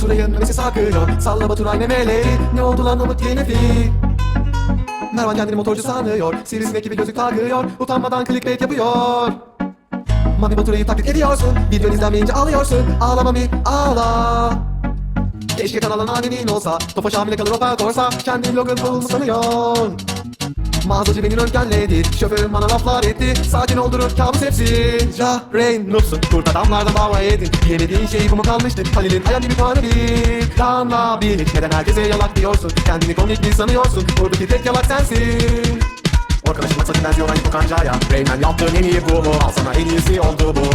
Baturay'ın nefesi akıyor. Salla Baturay memeleri Ne oldu lan Umut Yenefi Mervan kendini motorcu sanıyor. Sivrisinek gibi gözlük takıyor. Utanmadan clickbait yapıyor. Mami Baturay'ı taklit ediyorsun. Video izlenmeyince ağlıyorsun. Ağlama mi ağla. Keşke kanalın annenin olsa. Tofaş hamile kalır operatörsa Kendi vlogger bulmu sanıyor Mağazacı beni röntgenledi. Şoförüm bana laflar etti. Sakin oldurur kabus hepsi. Ja Rain Noobsun Kurt adamlardan dava yedin Yemediğin şey bu mu kalmıştı Halil'in hayal gibi puanı bir. Planla bil Neden herkese yalak diyorsun? Kendini komik bir sanıyorsun. Buradaki tek yalak sensin. Arkadaşım maksatı benziyor aynı bu kancaya. Rayman yaptığın en iyi bu mu? Al sana en iyisi oldu bu.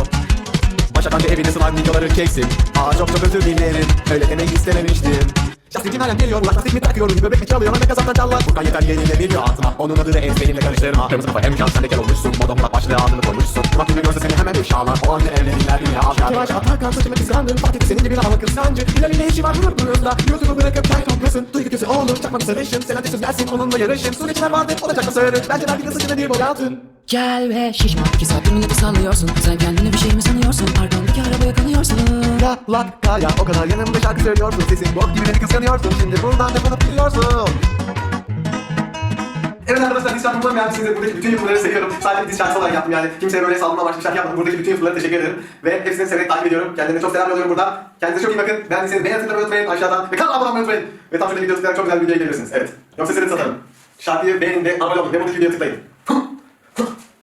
Başak anca evine slime videoları keksim Aa çok çok özür dilerim. Öyle demek istememiştim Justin Timberlake geliyor Ulan lastik mi takıyorum Bebek mi çalıyor? Ana kazandan çallar Furkan yeter yenilemiyor aklıma Onun adı da ez benimle karıştırma. Kırmızı kafa hem can sen de kel olmuşsun. Moda moda başlığı adını koymuşsun. Bak günü görse seni hemen ifşalar O anne evlenirler yine. Aşağı Yavaş atarkan saçımı kıskandım etti senin gibi hava kıskancı. Hilal'in ne işi var hırpınızda YouTube'u bırakıp kel toplasın. Duygu kötü olur çakma bir sarışın. Sen ateşsiz dersin onunla yarışın. Süreçler vardır olacak mı sarı. Bence der bir kızı bir boyatın Gel ve şişman. İki saattir milleti sallıyorsun. Sen kendini bir şey mi sanıyorsun? Arkandaki arabaya kanıyorsun Ya lan ya o kadar yanımda şarkı söylüyorsun Sesin bok gibi beni kıskanıyorsun Şimdi buradan defolup gidiyorsun Evet arkadaşlar diz şarkımı umarım beğenmişsinizdir. Buradaki bütün YouTuber'ları seviyorum. Sadece bir diz olarak yaptım yani. Kimseye böyle saldırma amaçlı bir şarkı yapmadım. Buradaki bütün YouTuber'lara teşekkür ederim. Ve hepsini severek takip ediyorum. Kendilerine çok selam yolluyorum buradan. Kendinize çok iyi bakın. Beğendiyseniz beğeni atmayı unutmayın aşağıdan. Ve kanala abone olmayı unutmayın. Ve tam şöyle video tıklayarak çok güzel bir videoya gelebilirsiniz. Evet. Yoksa seni satarım. Şarkıyı beğenin ve abone olun. Ve buradaki videoya tıklayın.